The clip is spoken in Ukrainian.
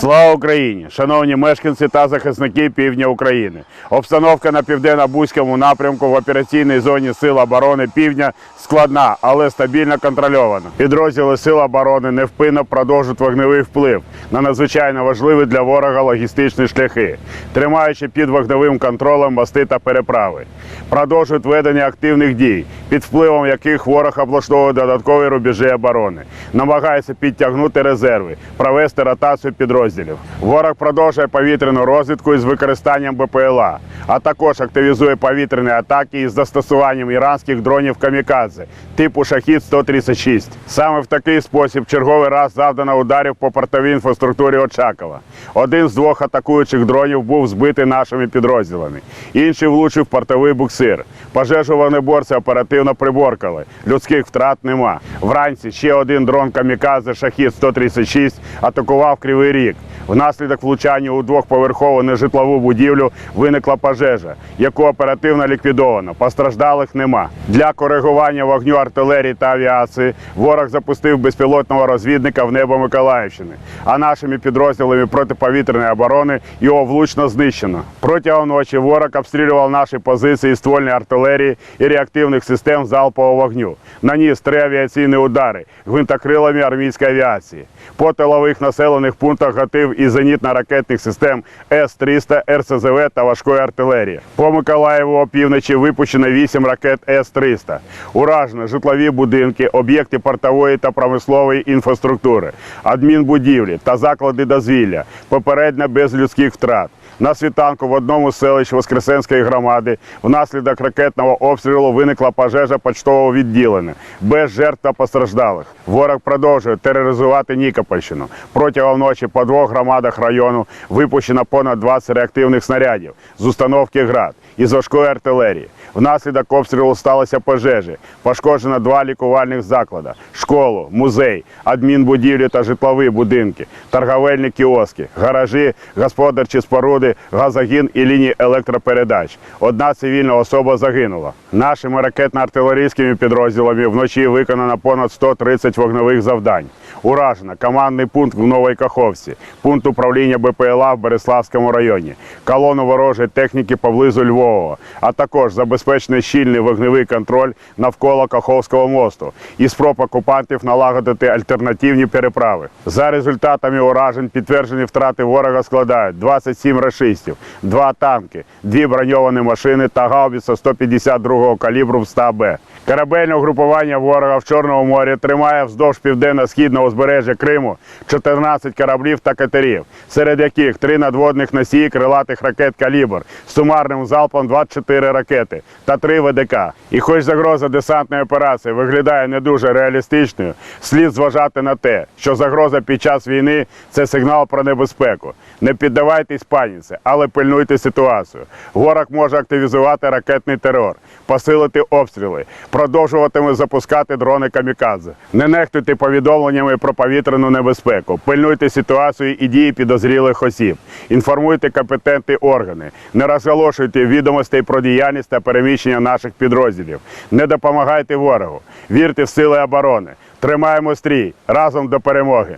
Слава Україні! Шановні мешканці та захисники півдня України. Обстановка на південно-бузькому напрямку в операційній зоні Сил оборони Півдня складна, але стабільно контрольована. Підрозділи Сил оборони невпинно продовжують вогневий вплив на надзвичайно важливі для ворога логістичні шляхи, тримаючи під вогневим контролем мости та переправи. Продовжують ведення активних дій, під впливом яких ворог облаштовує додаткові рубежі оборони, намагається підтягнути резерви, провести ротацію підрозділів. Ворог продовжує повітряну розвідку із використанням БПЛА, а також активізує повітряні атаки із застосуванням іранських дронів камікадзе типу Шахід 136. Саме в такий спосіб черговий раз завдано ударів по портовій інфраструктурі Очакова. Один з двох атакуючих дронів був збитий нашими підрозділами. Інший влучив портовий буксир. Пожежу вогнеборці оперативно приборкали. Людських втрат нема. Вранці ще один дрон камікадзе Шахід 136 атакував Кривий Ріг. Внаслідок влучання у двохповерхову нежитлову будівлю виникла пожежа, яку оперативно ліквідовано. Постраждалих нема. Для коригування вогню артилерії та авіації ворог запустив безпілотного розвідника в небо Миколаївщини. А нашими підрозділами протиповітряної оборони його влучно знищено. Протягом ночі ворог обстрілював наші позиції ствольної артилерії і реактивних систем залпового вогню. Наніс три авіаційні удари гвинтокрилами армійської авіації. По тилових населених пунктах гатив і зенітно-ракетних систем С-300, РСЗВ та важкої артилерії. По Миколаєву опівночі випущено 8 ракет С-300. Уражено житлові будинки, об'єкти портової та промислової інфраструктури, адмінбудівлі та заклади дозвілля, попередньо без людських втрат. На світанку в одному з селищ Воскресенської громади внаслідок ракетного обстрілу виникла пожежа почтового відділення без жертв та постраждалих. Ворог продовжує тероризувати Нікопольщину. Протягом ночі по двох громадах району випущено понад 20 реактивних снарядів з установки ГРАД із важкої артилерії. Внаслідок обстрілу сталося пожежі. Пошкоджено два лікувальних заклади: школу, музей, адмінбудівлі та житлові будинки, торговельні кіоски, гаражі, господарчі споруди, газогін і лінії електропередач. Одна цивільна особа загинула. Нашими ракетно-артилерійськими підрозділами вночі виконано понад 130 вогневих завдань. Уражено командний пункт в Новій Каховці, пункт управління БПЛА в Береславському районі, колону ворожої техніки поблизу Львова, а також забезпечений щільний вогневий контроль навколо Каховського мосту і спроб окупантів налагодити альтернативні переправи. За результатами уражень підтверджені втрати ворога складають 27 рашистів, 2 танки, дві броньовані машини та гаубіса 152-го калібру в 100Б. Корабельне угрупування ворога в Чорному морі тримає вздовж південно-східного узбережжя Криму 14 кораблів та катерів, серед яких три надводних носії крилатих ракет «Калібр» з сумарним залпом 24 ракети та 3 ВДК. І хоч загроза десантної операції виглядає не дуже реалістичною, слід зважати на те, що загроза під час війни це сигнал про небезпеку. Не піддавайтесь паніці, але пильнуйте ситуацію. Ворог може активізувати ракетний терор, посилити обстріли, продовжуватиме запускати дрони камікадзе. Не нехтуйте повідомленнями про повітряну небезпеку. Пильнуйте ситуацію і дії підозрілих осіб. Інформуйте компетентні органи. Не розголошуйте відомостей про діяльність та переміщення наших підрозділів. Не допомагайте ворогу. Вірте в сили оборони. Тримаємо стрій разом до перемоги.